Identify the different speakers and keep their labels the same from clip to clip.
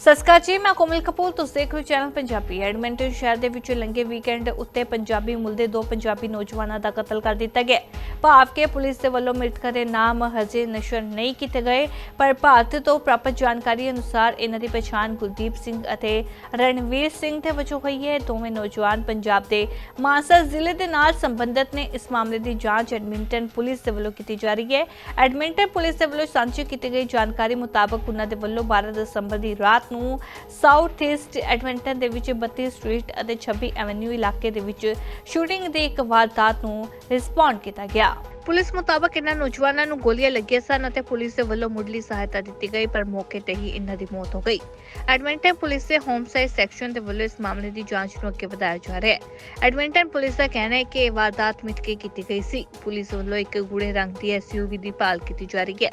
Speaker 1: ਸਸਕਾ ਜੀ, ਮੈਂ ਕੋਮਲ ਕਪੂਰ, ਤੁਸੀਂ ਦੇਖ ਰਹੇ ਹੋ ਚੈਨਲ ਪੰਜਾਬੀ ਐਡਮਿੰਟਨ ਸ਼ਹਿਰ ਦੇ ਵਿੱਚ ਲੰਗੇ ਵੀਕਐਂਡ ਉੱਤੇ ਪੰਜਾਬੀ ਮੁੱਲ ਦੇ ਦੋ ਪੰਜਾਬੀ ਨੌਜਵਾਨਾਂ ਦਾ ਕਤਲ ਕਰ ਦਿੱਤਾ ਗਿਆ। ਭਾਵ ਕਿ ਪੁਲਿਸ ਦੇ ਵੱਲੋਂ ਮ੍ਰਿਤਕਾਂ ਦੇ ਨਾਮ ਹਜੇ ਨਸ਼ਰ ਨਹੀਂ ਕੀਤੇ ਗਏ, ਪਰ ਭਾਰਤ ਤੋਂ ਪ੍ਰਾਪਤ ਜਾਣਕਾਰੀ ਅਨੁਸਾਰ ਇਹਨਾਂ ਦੀ ਪਛਾਣ ਗੁਰਦੀਪ ਸਿੰਘ ਅਤੇ ਰਣਵੀਰ ਸਿੰਘ ਦੇ ਵਜੋਂ ਹੋਈ ਹੈ। ਦੋਵੇਂ ਨੌਜਵਾਨ ਪੰਜਾਬ ਦੇ ਮਾਨਸਾ ਜ਼ਿਲ੍ਹੇ ਦੇ ਨਾਲ ਸੰਬੰਧਿਤ ਨੇ। ਇਸ ਮਾਮਲੇ ਦੀ ਜਾਂਚ ਐਡਮਿੰਟਨ ਪੁਲਿਸ ਦੇ ਵੱਲੋਂ ਕੀਤੀ ਜਾ ਰਹੀ ਹੈ। ਐਡਮਿੰਟਨ ਪੁਲਿਸ ਦੇ ਵੱਲੋਂ ਸਾਂਝੀ ਕੀਤੀ ਗਈ ਜਾਣਕਾਰੀ ਮੁਤਾਬਕ ਉਹਨਾਂ ਦੇ ਵੱਲੋਂ 12 ਦਸੰਬਰ ਦੀ ਰਾਤ ਨੂੰ ਸਾਊਥ ਈਸਟ ਐਡਮਿੰਟਨ ਦੇ ਵਿੱਚ 32 ਸਟਰੀਟ ਅਤੇ 26 ਐਵੇਨਿਊ ਇਲਾਕੇ ਦੇ ਵਿੱਚ ਸ਼ੂਟਿੰਗ ਦੀ ਇੱਕ ਵਾਰਦਾਤ ਨੂੰ ਰਿਸਪੌਂਡ ਕੀਤਾ ਗਿਆ। ਪੁਲਿਸ ਮੁਤਾਬਕ ਇਹਨਾਂ ਨੌਜਵਾਨਾਂ ਨੂੰ ਗੋਲੀਆਂ ਲੱਗੀਆਂ ਸਨ ਅਤੇ ਪੁਲਿਸ ਦੇ ਵੱਲੋਂ ਮੁੱਢਲੀ ਸਹਾਇਤਾ ਦਿੱਤੀ ਗਈ, ਪਰ ਮੌਕੇ ਤੇ ਹੀ ਇਹਨਾਂ ਦੀ ਮੌਤ ਹੋ ਗਈ। ਐਡਮਿੰਟਨ ਪੁਲਿਸ ਦੇ ਹੋਮਸਾਈਡ ਸੈਕਸ਼ਨ ਦੇ ਵੱਲੋਂ ਇਸ ਮਾਮਲੇ ਦੀ ਜਾਂਚ ਨੂੰ ਅੱਗੇ ਵਧਾਇਆ ਜਾ ਰਿਹਾ ਹੈ। ਐਡਮਿੰਟਨ ਪੁਲਿਸ ਦਾ ਕਹਿਣਾ ਹੈ ਕਿ ਇਹ ਵਾਰਦਾਤ ਮਿਟ ਕੇ ਕੀਤੀ ਗਈ ਸੀ। ਪੁਲਿਸ ਵੱਲੋਂ ਇੱਕ ਗੂੜੇ ਰੰਗ ਦੀ ਐਸਯੂਵੀ ਦੀ ਭਾਲ ਕੀਤੀ ਜਾ ਰਹੀ ਹੈ।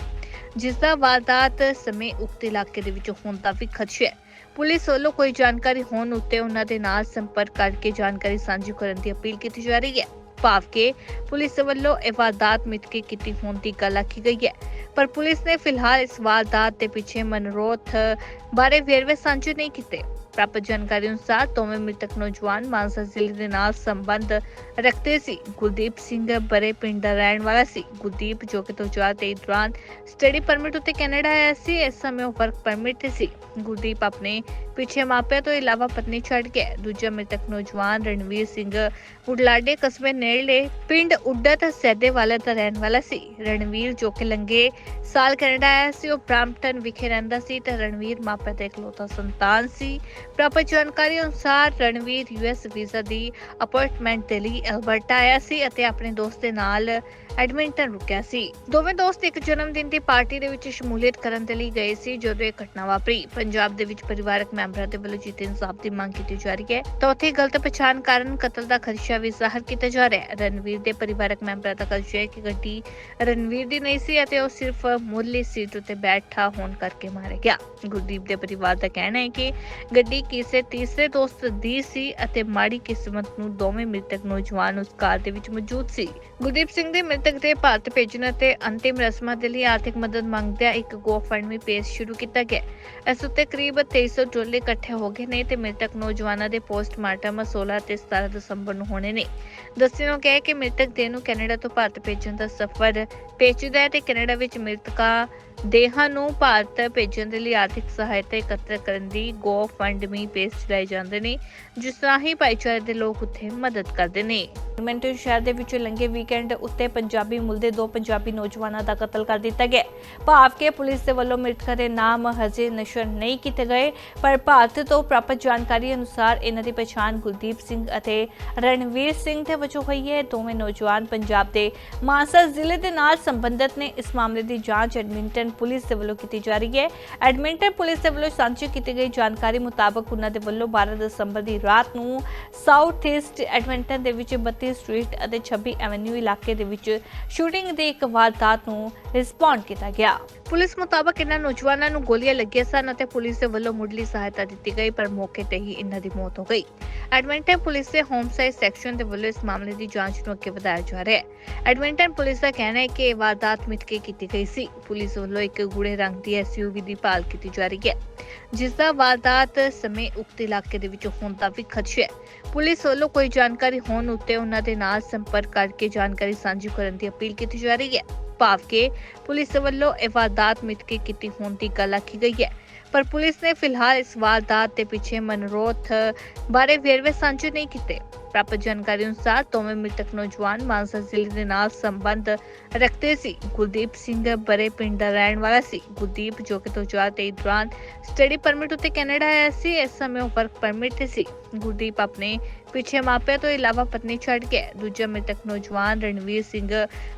Speaker 1: ਜਿਸ ਦਾ ਵਾਰਦਾਤ ਸਮੇਂ ਉਕਤ ਇਲਾਕੇ ਦੇ ਵਿੱਚ ਹੋਣ ਦਾ ਵੀ ਖਦਸ਼ਾ ਹੈ। ਪੁਲਿਸ ਵੱਲੋਂ ਕੋਈ ਜਾਣਕਾਰੀ ਹੋਣ ਉੱਤੇ ਉਹਨਾਂ ਦੇ ਨਾਲ ਸੰਪਰਕ ਕਰਕੇ ਜਾਣਕਾਰੀ ਸਾਂਝੀ ਕਰਨ ਦੀ ਅਪੀਲ ਕੀਤੀ ਜਾ ਰਹੀ ਹੈ। ਭਾਵ ਕਿ ਪੁਲਿਸ ਵੱਲੋਂ ਇਹ ਵਾਰਦਾਤ ਮਿਟ ਕੇ ਕੀਤੀ ਹੋਣ ਦੀ ਗੱਲ ਆਖੀ ਗਈ ਹੈ। ਪਰ ਪੁਲਿਸ ਨੇ ਫਿਲਹਾਲ ਇਸ ਵਾਰਦਾਤ ਦੇ ਪਿੱਛੇ ਮਨਰੋਥ ਬਾਰੇ ਵੇਰਵੇ ਸਾਂਝੇ ਨਹੀਂ ਕੀਤੇ। ਪ੍ਰਾਪਤ ਜਾਣਕਾਰੀ ਅਨੁਸਾਰ ਦੋਵੇਂ ਮ੍ਰਿਤਕ ਨੌਜਵਾਨ ਮਾਨਸਾ ਜ਼ਿਲ੍ਹੇ ਦੇ ਨਾਲ ਸੰਬੰਧ ਰੱਖਦੇ ਸੀ ਗੁਰਦੀਪ ਸਿੰਘ ਬਰੇ ਪਿੰਡ ਦਾ ਰਹਿਣ ਵਾਲਾ ਸੀ ਗੁਰਦੀਪ ਜੋ ਕਿ 2023 ਦੌਰਾਨ ਸਟੱਡੀ ਪਰਮਿਟ ਉੱਤੇ ਕੈਨੇਡਾ ਆਇਆ ਸੀ ਇਸ ਸਮੇਂ ਉਹ ਵਰਕ ਪਰਮਿਟ ਤੇ ਸੀ ਗੁਰਦੀਪ ਆਪਣੇ ਪਿੱਛੇ ਮਾਪਿਆਂ ਤੋਂ ਇਲਾਵਾ ਪਤਨੀ ਛੱਡ ਗਿਆ ਦੂਜਾ ਮ੍ਰਿਤਕ ਨੌਜਵਾਨ ਰਣਵੀਰ ਸਿੰਘ ਉਡਲਾਡੇ ਕਸਬੇ ਨੇੜਲੇ ਪਿੰਡ ਉੱਡਤ ਸੈਦੇਵਾਲਾ ਦਾ ਰਹਿਣ ਵਾਲਾ ਸੀ ਰਣਵੀਰ ਜੋ ਕਿ ਲੰਗੇ ਸਾਲ ਕੈਨੇਡਾ ਆਇਆ ਸੀ ਉਹ ਬ੍ਰਾਂਪਟਨ ਵਿਖੇ ਰਹਿੰਦਾ ਸੀ ਤੇ ਰਣਵੀਰ ਮਾਪਿਆਂ ਦਾ ਇਕਲੌਤਾ ਸੰਤਾਨ ਸੀ ਪ੍ਰਾਪਤ ਜਾਣਕਾਰੀ ਅਨੁਸਾਰ ਰਣਵੀਰ ਯੂਐਸ ਵੀਜ਼ਾ ਦੀ ਅਪਾਇੰਟਮੈਂਟ ਦੇ ਲਈ ਐਲਬਰਟਾ ਆਇਆ ਸੀ ਅਤੇ ਆਪਣੇ ਦੋਸਤ ਦੇ ਨਾਲ ਐਡਮਿੰਟਨ ਰੁਕਿਆ ਸੀ। ਦੋਵੇਂ ਦੋਸਤ ਇੱਕ ਜਨਮ ਦਿਨ ਦੀ ਪਾਰਟੀ ਦੇ ਵਿੱਚ ਸ਼ਮੂਲੀਅਤ ਕਰਨ ਦੇ ਲਈ ਗਏ ਸੀ, ਜਦੋਂ ਇਹ ਘਟਨਾ ਵਾਪਰੀ। ਪੰਜਾਬ ਦੇ ਵਿੱਚ ਪਰਿਵਾਰਕ ਮੈਂਬਰਾਂ ਦੇ ਵੱਲੋਂ ਜਿੱਤੇ ਇਨਸਾਫ ਦੀ ਮੰਗ ਕੀਤੀ ਜਾ ਰਹੀ ਹੈ। ਤਾਂ ਉੱਥੇ ਗਲਤ ਪਛਾਣ ਕਾਰਨ ਕਤਲ ਦਾ ਖਦਸ਼ਾ ਵੀ ਜ਼ਾਹਰ ਕੀਤਾ ਜਾ ਰਿਹਾ ਹੈ। ਰਣਵੀਰ ਦੇ ਪਰਿਵਾਰਕ ਮੈਂਬਰਾਂ ਦਾ ਖਦਸ਼ਾ ਹੈ ਕਿ ਗੱਡੀ ਰਣਵੀਰ ਦੀ ਨਹੀਂ ਸੀ ਅਤੇ ਉਹ ਸਿਰਫ ਮੁੱਢਲੀ ਸੀਟ ਉੱਤੇ ਬੈਠਾ ਹੋਣ ਕਰਕੇ ਮਾਰਿਆ ਗਿਆ। ਗੁਰਦੀਪ ਦੇ ਪਰਿਵਾਰ ਦਾ ਕਹਿਣਾ ਹੈ ਕਿ ਗੱਡੀ ਕਿਸੇ ਤੀਸਰੇ ਦੋਸਤ ਦੀ ਸੀ ਅਤੇ ਮਾੜੀ ਕਿਸਮਤ ਨੂੰ ਦੋਵੇਂ ਮ੍ਰਿਤਕ ਨੌਜਵਾਨ ਉਸ ਕਾਰ ਦੇ ਵਿੱਚ ਮੌਜੂਦ ਸੀ। ਗੁਰਦੀਪ ਸਿੰਘ ਦੇ ਮ੍ਰਿਤਕ ਦੇ ਭਾਰਤ ਭੇਜਣ ਅਤੇ ਅੰਤਿਮ ਰਸਮਾਂ ਦੇ ਲਈ ਆਰਥਿਕ ਮਦਦ ਮੰਗਦਿਆਂ ਇੱਕ ਗੋਫੰਡਮੀ ਪੇਜ ਸ਼ੁਰੂ ਕੀਤਾ ਗਿਆ। ਇਸ ਉੱਤੇ ਕਰੀਬ 2300 ਡਾਲਰ ਇਕੱਠੇ ਹੋ ਗਏ ਨੇ ਤੇ ਮ੍ਰਿਤਕ ਨੌਜਵਾਨਾਂ ਦੇ ਪੋਸਟਮਾਰਟਮ 16 ਤੇ 17 ਦਸੰਬਰ ਨੂੰ ਹੋਣੇ ਨੇ। ਦੱਸਿਆ ਕਿ ਕਿ ਮ੍ਰਿਤਕ ਦੇ ਨੂੰ ਕੈਨੇਡਾ ਤੋਂ ਭਾਰਤ ਭੇਜਣ ਦਾ ਸਫ਼ਰ ਪੇਚੀਦਾ ਹੈ ਤੇ ਕੈਨੇਡਾ ਵਿੱਚ ਮ੍ਰਿਤਕਾਂ ਦੇਹਾਂ ਨੂੰ ਭਾਰਤ ਭੇਜਣ ਦੇ ਲਈ ਆਰਥਿਕ ਸਹਾਇਤਾ ਇਕੱਤਰ ਕਰਨ ਦੀ ਗੋ ਫੰਡਮੀ ਪੇਜ ਚਲਾਏ ਜਾਂਦੇ ਨੇ, ਜਿਸ ਰਾਹੀਂ ਭਾਈਚਾਰੇ ਦੇ ਲੋਕ ਉੱਥੇ ਮਦਦ ਕਰਦੇ ਨੇ। ਮੈਂਟਨ ਸ਼ਹਿਰ ਦੇ ਵਿੱਚ ਲੰਗੇ ਵੀਕਐਂਡ ਉੱਤੇ ਪੰਜਾਬੀ ਮੁੱਲ ਦੇ ਦੋ ਪੰਜਾਬੀ ਨੌਜਵਾਨਾਂ ਦਾ ਕਤਲ ਕਰ ਦਿੱਤਾ ਗਿਆ। ਭਾਵ ਕਿ ਪੁਲਿਸ ਦੇ ਵੱਲੋਂ ਮ੍ਰਿਤਕਾਂ ਦੇ ਨਾਮ ਹਜੇ ਨਸ਼ਰ ਨਹੀਂ ਕੀਤੇ ਗਏ, ਪਰ ਭਾਰਤ ਤੋਂ ਪ੍ਰਾਪਤ ਜਾਣਕਾਰੀ ਅਨੁਸਾਰ ਇਹਨਾਂ ਦੀ ਪਛਾਣ ਗੁਰਦੀਪ ਸਿੰਘ ਅਤੇ ਰਣਵੀਰ ਸਿੰਘ ਦੇ ਵਜੋਂ ਹੋਈ ਹੈ। ਦੋਵੇਂ ਨੌਜਵਾਨ ਪੰਜਾਬ ਦੇ ਮਾਨਸਾ ਜ਼ਿਲ੍ਹੇ ਦੇ ਨਾਲ ਸੰਬੰਧਿਤ ਨੇ। ਇਸ ਮਾਮਲੇ ਦੀ ਜਾਂਚ ਐਡਮਿੰਟਨ ਪੁਲਿਸ ਦੇ ਵੱਲੋਂ ਕੀਤੀ ਜਾ ਰਹੀ ਹੈ। ਐਡਮਿੰਟਨ ਪੁਲਿਸ ਦੇ ਵੱਲੋਂ ਸਾਂਝੀ ਕੀਤੀ ਗਈ ਜਾਣਕਾਰੀ ਮੁਤਾਬਕ ਉਹਨਾਂ ਦੇ ਵੱਲੋਂ 12 ਦਸੰਬਰ ਦੀ ਰਾਤ ਨੂੰ ਸਾਊਥ ਈਸਟ ਐਡਮਿੰਟਨ ਦੇ ਵਿੱਚ 32 ਸਟਰੀਟ ਅਤੇ 26 ਐਵੇਨਿਊ ਇਲਾਕੇ ਦੇ ਵਿੱਚ ਸ਼ੂਟਿੰਗ ਦੀ ਇੱਕ ਵਾਰਦਾਤ ਨੂੰ ਰਿਸਪੌਂਡ ਕੀਤਾ ਗਿਆ। ਪੁਲਿਸ ਮੁਤਾਬਕ ਇਹਨਾਂ ਨੌਜਵਾਨਾਂ ਨੂੰ ਗੋਲੀਆਂ ਲੱਗੀਆਂ ਸਨ ਅਤੇ ਪੁਲਿਸ ਦੇ ਵੱਲੋਂ ਮੁੱਢਲੀ ਸਹਾਇਤਾ ਦਿੱਤੀ ਗਈ, ਪਰ ਮੌਕੇ ਤੇ ਹੀ ਇਹਨਾਂ ਦੀ ਮੌਤ ਹੋ ਗਈ। ਐਡਮਿੰਟਨ ਪੁਲਿਸ ਦੇ ਹੋਮਸਾਈਡ ਸੈਕਸ਼ਨ ਦੇ ਵੱਲੋਂ ਇਸ ਮਾਮਲੇ ਦੀ ਜਾਂਚ ਨੂੰ ਅੱਗੇ ਵਧਾਇਆ ਜਾ ਰਿਹਾ ਹੈ। ਐਡਮਿੰਟਨ ਪੁਲਿਸ ਦਾ ਕਹਿਣਾ ਹੈ ਕਿ ਇਹ ਵਾਰਦਾਤ ਮਿਟ ਕੇ ਕੀਤੀ ਗਈ ਸੀ। ਪੁਲਿਸ ਵੱਲੋਂ ਇੱਕ ਗੂੜੇ ਰੰਗ ਦੀ ਐਸਯੂਵੀ ਦੀ ਭਾਲ ਕੀਤੀ ਜਾ ਰਹੀ ਹੈ, ਜਿਸ ਦਾ ਵਾਰਦਾਤ ਸਮੇਂ ਉਕਤ ਇਲਾਕੇ ਦੇ ਵਿੱਚ ਹੋਣ ਦਾ ਵੀ ਖਦਸ਼ਾ ਹੈ। ਪੁਲਿਸ ਵੱਲੋਂ ਕੋਈ ਜਾਣਕਾਰੀ ਹੋਣ ਉੱਤੇ ਉਹਨਾਂ ਦੇ ਨਾਲ ਸੰਪਰਕ ਕਰਕੇ ਜਾਣਕਾਰੀ ਸਾਂਝੀ ਕਰਨ ਦੀ ਅਪੀਲ ਕੀਤੀ ਜਾ ਰਹੀ ਹੈ। ਭਾਵ ਕਿ ਪੁਲਿਸ ਵੱਲੋਂ ਇਹ ਵਾਰਦਾਤ ਮਿਟ ਕੇ ਕੀਤੀ ਹੋਣ ਦੀ ਗੱਲ ਆਖੀ ਗਈ ਹੈ। ਪਰ ਪੁਲਿਸ ਨੇ ਫਿਲਹਾਲ ਇਸ ਵਾਰਦਾਤ ਦੇ ਪਿੱਛੇ ਮਨਰੋਥ ਬਾਰੇ ਵੇਰਵੇ ਸਾਂਝੇ ਨਹੀਂ ਕੀਤੇ। ਪ੍ਰਾਪਤ ਜਾਣਕਾਰੀ ਅਨੁਸਾਰ ਦੋਵੇਂ ਮ੍ਰਿਤਕ ਨੌਜਵਾਨ ਮਾਨਸਾ ਜ਼ਿਲ੍ਹੇ ਦੇ ਨਾਲ ਸੰਬੰਧ ਰੱਖਦੇ ਸੀ ਗੁਰਦੀਪ ਸਿੰਘ ਬਰੇ ਪਿੰਡ ਦਾ ਰਹਿਣ ਵਾਲਾ ਸੀ ਗੁਰਦੀਪ ਜੋ ਕਿ 2023 ਦੌਰਾਨ ਸਟੱਡੀ ਪਰਮਿਟ ਉੱਤੇ ਕੈਨੇਡਾ ਆਇਆ ਸੀ ਇਸ ਸਮੇਂ ਉਹ ਵਰਕ ਪਰਮਿਟ ਤੇ ਸੀ ਗੁਰਦੀਪ ਆਪਣੇ ਪਿੱਛੇ ਮਾਪਿਆਂ ਤੋਂ ਇਲਾਵਾ ਪਤਨੀ ਛੱਡ ਗਿਆ ਦੂਜਾ ਮ੍ਰਿਤਕ ਨੌਜਵਾਨ ਰਣਵੀਰ ਸਿੰਘ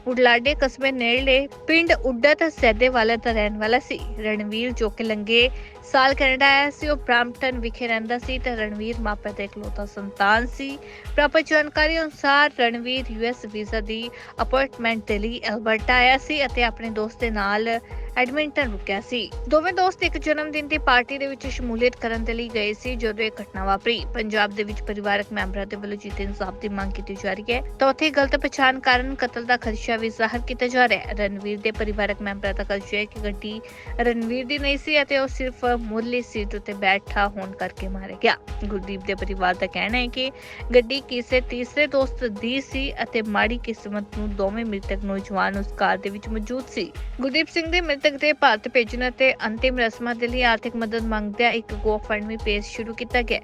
Speaker 1: ਉਡਲਾਡੇ ਕਸਬੇ ਨੇੜਲੇ ਪਿੰਡ ਉੱਡਤ ਸੈਦੇ ਵਾਲਾ ਦਾ ਰਹਿਣ ਵਾਲਾ ਸੀ ਰਣਵੀਰ ਜੋ ਕਿ ਲੰਗੇ ਸਾਲ ਕੈਨੇਡਾ ਆਇਆ ਸੀ, ਉਹ ਬ੍ਰਾਂਪਟਨ ਵਿਖੇ ਰਹਿੰਦਾ ਸੀ ਤੇ ਰਣਵੀਰ ਮਾਪਿਆਂ ਦਾ ਇਕਲੌਤਾ ਸੰਤਾਨ ਸੀ। ਪ੍ਰਾਪਤ ਜਾਣਕਾਰੀ ਅਨੁਸਾਰ ਰਣਵੀਰ ਯੂਐਸ ਵੀਜ਼ਾ ਦੀ ਅਪਾਇੰਟਮੈਂਟ ਦੇ ਲਈ ਐਲਬਰਟਾ ਆਇਆ ਸੀ ਅਤੇ ਆਪਣੇ ਦੋਸਤ ਦੇ ਨਾਲ ਐਡਮਿੰਟਨ ਰੁਕਿਆ ਸੀ। ਦੋਵੇਂ ਦੋਸਤ ਇੱਕ ਜਨਮ ਦਿਨ ਦੀ ਪਾਰਟੀ ਦੇ ਵਿੱਚ ਸ਼ਮੂਲੀਅਤ ਕਰਨ ਦੇ ਲਈ ਗਏ ਸੀ, ਜਦੋਂ ਇਹ ਘਟਨਾ ਵਾਪਰੀ। ਪੰਜਾਬ ਦੇ ਵਿੱਚ ਪਰਿਵਾਰਕ ਮੈਂਬਰਾਂ ਦੇ ਵੱਲੋਂ ਜੀਤੇ ਇਨਸਾਫ ਦੀ ਮੰਗ ਕੀਤੀ ਜਾ ਰਹੀ ਹੈ। ਤਾਂ ਉੱਥੇ ਗਲਤ ਪਛਾਣ ਕਾਰਨ ਕਤਲ ਦਾ ਖਦਸ਼ਾ ਵੀ ਜ਼ਾਹਰ ਕੀਤਾ ਜਾ ਰਿਹਾ ਹੈ। ਰਣਵੀਰ ਦੇ ਪਰਿਵਾਰਕ ਮੈਂਬਰਾਂ ਦਾ ਖਦਸ਼ਾ ਹੈ ਕਿ ਗੱਡੀ ਰਣਵੀਰ ਦੀ ਨਹੀਂ ਸੀ ਅਤੇ ਉਹ ਸਿਰਫ ਮੁੱਢਲੀ ਸੀਟ ਉੱਤੇ ਬੈਠਾ ਹੋਣ ਕਰਕੇ ਮਾਰਿਆ ਗਿਆ। ਗੁਰਦੀਪ ਦੇ ਪਰਿਵਾਰ ਦਾ ਕਹਿਣਾ ਹੈ ਕਿ ਗੱਡੀ ਕਿਸੇ ਤੀਸਰੇ ਦੋਸਤ ਦੀ ਸੀ ਅਤੇ ਮਾੜੀ ਕਿਸਮਤ ਨੂੰ ਦੋਵੇਂ ਮ੍ਰਿਤਕ ਨੌਜਵਾਨ ਉਸ ਕਾਰ ਦੇ ਵਿੱਚ ਮੌਜੂਦ ਸੀ। ਗੁਰਦੀਪ ਸਿੰਘ ਦੇ ਮ੍ਰਿਤਕ ਦੇ ਭਾਰਤ ਭੇਜਣ ਅਤੇ ਅੰਤਿਮ ਰਸਮਾਂ ਦੇ ਲਈ ਆਰਥਿਕ ਮਦਦ ਮੰਗਦਿਆਂ ਇੱਕ ਗੋਫੰਡਮੀ ਪੇਜ ਸ਼ੁਰੂ ਕੀਤਾ ਗਿਆ।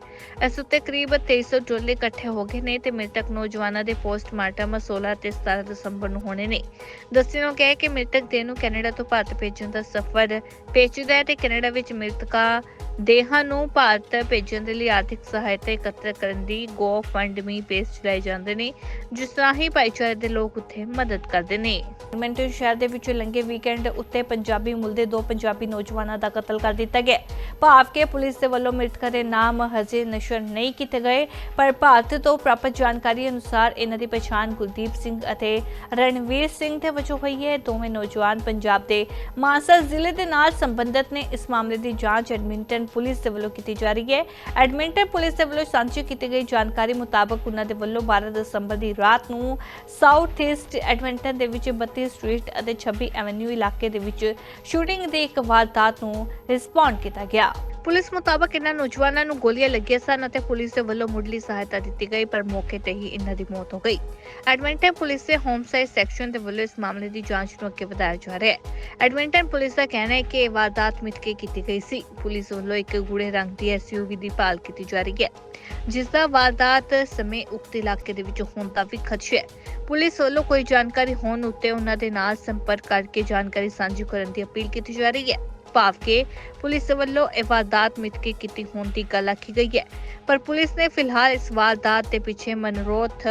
Speaker 1: ਇਸ ਉੱਤੇ ਕਰੀਬ 2300 ਡਾਲਰ ਇਕੱਠੇ ਹੋ ਗਏ ਨੇ ਤੇ ਮ੍ਰਿਤਕ ਨੌਜਵਾਨਾਂ ਦੇ ਪੋਸਟਮਾਰਟਮ 16 ਤੇ 17 ਦਸੰਬਰ ਨੂੰ ਹੋਣੇ ਨੇ। ਦੱਸਿਆ ਗਿਆ ਹੈ ਕਿ ਮ੍ਰਿਤਕ ਦੇਹ ਨੂੰ ਕੈਨੇਡਾ ਤੋਂ ਭਾਰਤ ਭੇਜਣ ਦਾ ਸਫ਼ਰ ਪੇਚੀਦਾ ਹੈ ਤੇ ਕੈਨੇਡਾ ਵਿੱਚ ਮ੍ਰਿਤਕਾਂ ਦੇਹਾਂ ਨੂੰ ਭਾਰਤ ਭੇਜਣ ਦੇ ਲਈ ਆਰਥਿਕ ਸਹਾਇਤਾ ਇਕੱਤਰ ਕਰਨ ਦੀ ਗੋ ਫੰਡ ਮੀ ਪੇਜ ਚਲਾਏ ਜਾਂਦੇ ਨੇ, ਜਿਸ ਤਰ੍ਹਾਂ ਭਾਈਚਾਰੇ ਦੇ ਲੋਕ ਉੱਥੇ ਮਦਦ ਕਰਦੇ ਨੇ। ਮੈਂਟਰ ਸ਼ਹਿਰ ਦੇ ਵਿੱਚ ਲੰਗੇ ਵੀਕਐਂਡ ਉੱਤੇ ਪੰਜਾਬੀ ਪੰਜਾਬੀ ਮੁੱਲ ਦੇ ਦੋ ਪੰਜਾਬੀ ਨੌਜਵਾਨਾਂ ਦਾ ਕਤਲ ਕਰ ਦਿੱਤਾ ਗਿਆ। ਭਾਵ ਕਿ ਪੁਲਿਸ ਦੇ ਵੱਲੋਂ ਮ੍ਰਿਤਕਾਂ ਦੇ ਨਾਮ ਹਜੇ ਨਸ਼ਰ ਨਹੀਂ ਕੀਤੇ ਗਏ, ਪਰ ਭਾਰਤ ਤੋਂ ਪ੍ਰਾਪਤ ਜਾਣਕਾਰੀ ਅਨੁਸਾਰ ਇਹਨਾਂ ਦੀ ਪਛਾਣ ਗੁਰਦੀਪ ਸਿੰਘ ਅਤੇ ਰਣਵੀਰ ਸਿੰਘ ਦੇ ਵਜੋਂ ਹੋਈ ਹੈ। ਦੋਵੇਂ ਨੌਜਵਾਨ ਪੰਜਾਬ ਦੇ ਮਾਨਸਾ ਜ਼ਿਲ੍ਹੇ ਦੇ ਨਾਲ ਸੰਬੰਧਿਤ ਨੇ। ਇਸ ਮਾਮਲੇ ਦੀ ਜਾਂਚ ਐਡਮਿੰਟਨ ਪੁਲਿਸ ਦੇ ਵੱਲੋਂ ਕੀਤੀ ਜਾ ਰਹੀ ਹੈ। ਐਡਮਿੰਟਨ ਪੁਲਿਸ ਦੇ ਵੱਲੋਂ ਸਾਂਝੀ ਕੀਤੀ ਗਈ ਜਾਣਕਾਰੀ ਮੁਤਾਬਕ ਉਹਨਾਂ ਦੇ ਵੱਲੋਂ 12 ਦਸੰਬਰ ਦੀ ਰਾਤ ਨੂੰ ਸਾਊਥ ਈਸਟ ਐਡਮਿੰਟਨ ਦੇ ਵਿੱਚ 32 ਸਟਰੀਟ ਅਤੇ 26 ਐਵਨਿਊ ਇਲਾਕੇ ਦੇ ਵਿੱਚ ਸ਼ੂਟਿੰਗ ਦੀ ਇੱਕ ਵਾਰਦਾਤ ਨੂੰ ਰਿਸਪੌਂਡ ਕੀਤਾ ਗਿਆ। ਪੁਲਿਸ ਮੁਤਾਬਕ ਇਹਨਾਂ ਨੌਜਵਾਨਾਂ ਨੂੰ ਗੋਲੀਆਂ ਲੱਗੀਆਂ ਸਨ ਅਤੇ ਪੁਲਿਸ ਦੇ ਵੱਲੋਂ ਮੁੱਢਲੀ ਸਹਾਇਤਾ ਦਿੱਤੀ ਗਈ, ਪਰ ਮੌਕੇ ਤੇ ਹੀ ਇਹਨਾਂ ਦੀ ਮੌਤ ਹੋ ਗਈ। ਐਡਮਿੰਟਨ ਪੁਲਿਸ ਦੇ ਹੋਮਸਾਈਡ ਸੈਕਸ਼ਨ ਦੇ ਵੱਲੋਂ ਇਸ ਮਾਮਲੇ ਦੀ ਜਾਂਚ ਨੂੰ ਅੱਗੇ ਵਧਾਇਆ ਜਾ ਰਿਹਾ ਹੈ। ਐਡਮਿੰਟਨ ਪੁਲਿਸ ਦਾ ਕਹਿਣਾ ਹੈ ਕਿ ਇਹ ਵਾਰਦਾਤ ਮਿੱਥ ਕੇ ਕੀਤੀ ਗਈ ਸੀ। ਪੁਲਿਸ ਵੱਲੋਂ ਇੱਕ ਗੂੜੇ ਰੰਗ ਦੀ ਐਸਯੂਵੀ ਦੀ ਭਾਲ ਕੀਤੀ ਜਾ ਰਹੀ ਹੈ, ਜਿਸ ਦਾ ਵਾਰਦਾਤ ਸਮੇਂ ਉਕਤ ਇਲਾਕੇ ਦੇ ਵਿੱਚ ਹੋਣ ਦਾ ਵੀ ਖਦਸ਼ਾ ਹੈ। ਪੁਲਿਸ ਵੱਲੋਂ ਕੋਈ ਜਾਣਕਾਰੀ ਹੋਣ ਉੱਤੇ ਉਹਨਾਂ ਦੇ ਨਾਲ ਸੰਪਰਕ ਕਰਕੇ ਜਾਣਕਾਰੀ ਸਾਂਝੀ ਕਰਨ ਦੀ ਅਪੀਲ ਕੀਤੀ ਜਾ ਰਹੀ ਹੈ। ਭਾਵ ਕਿ ਪੁਲਿਸ ਵੱਲੋਂ ਇਹ ਵਾਰਦਾਤ ਮਿੱਥ ਕੇ ਕੀਤੀ ਹੋਣ ਦੀ ਗੱਲ ਆਖੀ ਗਈ ਹੈ। ਪਰ ਪੁਲਿਸ ਨੇ ਫਿਲਹਾਲ ਇਸ ਵਾਰਦਾਤ ਦੇ ਪਿੱਛੇ ਮਨਰੋਥ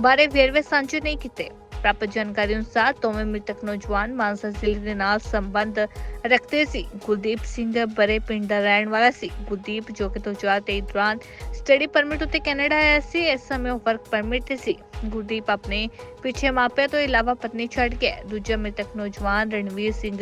Speaker 1: ਬਾਰੇ ਵੇਰਵੇ ਸਾਂਝੇ ਨਹੀਂ ਕੀਤੇ। ਪ੍ਰਾਪਤ ਜਾਣਕਾਰੀ ਅਨੁਸਾਰ ਦੋਵੇਂ ਮ੍ਰਿਤਕ ਨੌਜਵਾਨ ਮਾਨਸਾ ਜ਼ਿਲ੍ਹੇ ਦੇ ਨਾਲ ਸੰਬੰਧ ਰੱਖਦੇ ਸੀ। ਗੁਰਦੀਪ ਸਿੰਘ ਬਰੇ ਪਿੰਡ ਦਾ ਰਹਿਣ ਵਾਲਾ ਸੀ। ਗੁਰਦੀਪ ਜੋ ਕਿ 2023 ਦੌਰਾਨ ਸਟੱਡੀ ਪਰਮਿਟ ਉੱਤੇ ਕੈਨੇਡਾ ਆਇਆ ਸੀ। ਇਸ ਸਮੇਂ ਉਹ ਵਰਕ ਪਰਮਿਟ ਤੇ ਸੀ। ਗੁਰਦੀਪ ਆਪਣੇ ਪਿੱਛੇ ਮਾਪਿਆਂ ਤੋਂ ਇਲਾਵਾ ਪਤਨੀ ਛੱਡ ਗਿਆ ਦੂਜਾ ਮ੍ਰਿਤਕ ਨੌਜਵਾਨ ਰਣਵੀਰ ਸਿੰਘ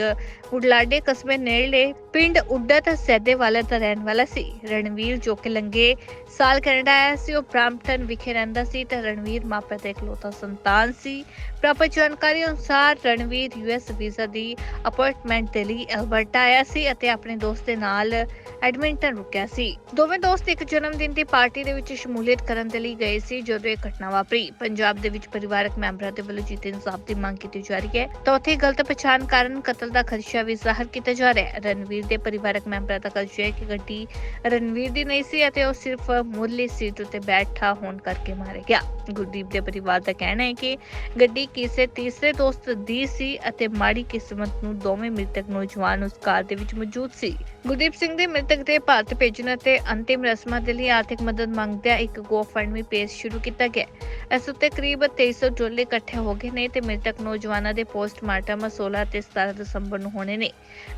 Speaker 1: ਉਡਲਾਡੇ ਕਸਬੇ ਨੇੜੇ ਪਿੰਡ ਉੱਡਤ ਸੈਦੇ ਦਾ ਰਹਿਣ ਵਾਲਾ ਸੀ। ਰਣਵੀਰ ਜੋ ਕਿ ਲੰਗੇ ਸਾਲ ਕੈਨੇਡਾ ਆਇਆ ਸੀ, ਉਹ ਬ੍ਰਾਂਪਟਨ ਵਿਖੇ ਰਹਿੰਦਾ ਸੀ ਤੇ ਰਣਵੀਰ ਮਾਪਿਆਂ ਦਾ ਇਕਲੌਤਾ ਸੰਤਾਨ ਸੀ। ਪ੍ਰਾਪਤ ਜਾਣਕਾਰੀ ਅਨੁਸਾਰ ਰਣਵੀਰ ਯੂਐਸ ਵੀਜ਼ਾ ਦੀ ਅਪਾਇੰਟਮੈਂਟ ਦੇ ਲਈ ਅਲਬਰਟਾ ਆਇਆ ਸੀ ਅਤੇ ਆਪਣੇ ਦੋਸਤ ਦੇ ਨਾਲ ਐਡਮਿੰਟਨ ਰੁਕਿਆ ਸੀ। ਦੋਵੇਂ ਦੋਸਤ ਇੱਕ ਜਨਮ ਦਿਨ ਦੀ ਪਾਰਟੀ ਦੇ ਵਿੱਚ ਸ਼ਮੂਲੀਅਤ ਕਰਨ ਦੇ ਲਈ ਗਏ ਸੀ ਜਦੋਂ ਇਹ ਘਟਨਾ ਵਾਪਰੀ। ਪੰਜਾਬ ਦੇ ਵਿੱਚ ਪਰਿਵਾਰਕ ਮੈਂਬਰਾਂ ਦੇ ਵੱਲੋਂ ਜੀਤੇ ਇਨਸਾਫ ਦੀ ਮੰਗ ਕੀਤੀ ਜਾ ਰਹੀ ਹੈ। ਤਾਂ ਉੱਥੇ ਗਲਤ ਪਛਾਣ ਕਾਰਨ ਕਤਲ ਦਾ ਖਦਸ਼ਾ ਵੀ ਜ਼ਾਹਰ ਕੀਤਾ ਜਾ ਰਿਹਾ ਹੈ। ਰਣਵੀਰ ਦੇ ਪਰਿਵਾਰਕ ਮੈਂਬਰਾਂ ਦਾ ਖਦਸ਼ਾ ਹੈ ਕਿ ਗੱਡੀ ਰਣਵੀਰ ਦੀ ਨਹੀਂ ਸੀ ਅਤੇ ਉਹ ਸਿਰਫ ਮੁੱਢਲੀ ਸੀਟ ਉੱਤੇ ਬੈਠਾ ਹੋਣ ਕਰਕੇ ਮਾਰਿਆ ਗਿਆ। ਗੁਰਦੀਪ ਦੇ ਪਰਿਵਾਰ ਦਾ ਕਹਿਣਾ ਹੈ ਕਿ ਗੱਡੀ ਕਿਸੇ ਤੀਸਰੇ ਦੋਸਤ ਦੀ ਸੀ ਅਤੇ ਮਾੜੀ ਕਿਸਮਤ ਨੂੰ ਦੋਵੇਂ ਮ੍ਰਿਤਕ ਨੌਜਵਾਨ ਉਸ ਕਾਰ ਦੇ ਵਿੱਚ ਮੌਜੂਦ ਸੀ। ਗੁਰਦੀਪ ਸਿੰਘ ਦੇ ਮ੍ਰਿਤਕ ਦੇ ਭਾਰਤ ਭੇਜਣ ਅਤੇ ਅੰਤਿਮ ਰਸਮਾਂ ਦੇ ਲਈ ਆਰਥਿਕ ਮਦਦ ਮੰਗਦਿਆਂ ਇੱਕ ਗੋਫੰਡਮੀ ਪੇਜ ਸ਼ੁਰੂ ਕੀਤਾ ਗਿਆ ਇਸ ਉੱਤੇ ਕਰੀਬ 2300 ਡਾਲਰ ਇਕੱਠੇ ਹੋ ਗਏ ਨੇ ਤੇ ਮ੍ਰਿਤਕ ਨੌਜਵਾਨਾਂ ਦੇ ਪੋਸਟਮਾਰਟਮ 16 ਤੇ 17 ਦਸੰਬਰ ਨੂੰ ਹੋਣੇ ਨੇ।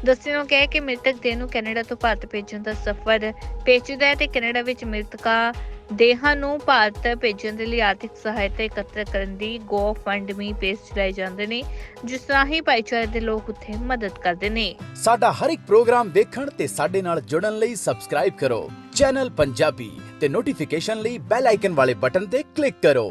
Speaker 1: ਦੱਸਿਆ ਗਿਆ ਹੈ ਕਿ ਮ੍ਰਿਤਕ ਦੇਹ ਨੂੰ ਕੈਨੇਡਾ ਤੋਂ ਭਾਰਤ ਭੇਜਣ ਦਾ ਸਫ਼ਰ ਪੇਚੀਦਾ ਹੈ ਤੇ ਕੈਨੇਡਾ ਵਿੱਚ ਮ੍ਰਿਤਕਾਂ ਦੇਹਾਂ ਨੂੰ ਭਾਰਤ ਭੇਜਣ ਦੇ ਲਈ ਆਰਥਿਕ ਸਹਾਇਤਾ ਇਕੱਤਰ ਕਰਨ ਦੀ ਗੋ ਫੰਡ ਮੀ ਪੇਜ ਚਲਾਏ ਜਾਂਦੇ ਨੇ, ਜਿਸ ਰਾਹੀਂ ਭਾਈਚਾਰੇ ਦੇ ਲੋਕ ਉੱਥੇ ਮਦਦ ਕਰਦੇ ਨੇ।
Speaker 2: ਸਾਡਾ ਹਰ ਇੱਕ ਪ੍ਰੋਗਰਾਮ ਦੇਖਣ ਤੇ ਸਾਡੇ ਨਾਲ ਜੁੜਨ ਲਈ ਸਬਸਕ੍ਰਾਈਬ ਕਰੋ। ਚੈਨਲ ਪੰਜਾਬੀ ਤੇ ਨੋਟੀਫਿਕੇਸ਼ਨ ਲਈ ਬੈਲ ਆਈਕਨ ਵਾਲੇ ਬਟਨ ਤੇ ਕਲਿੱਕ ਕਰੋ।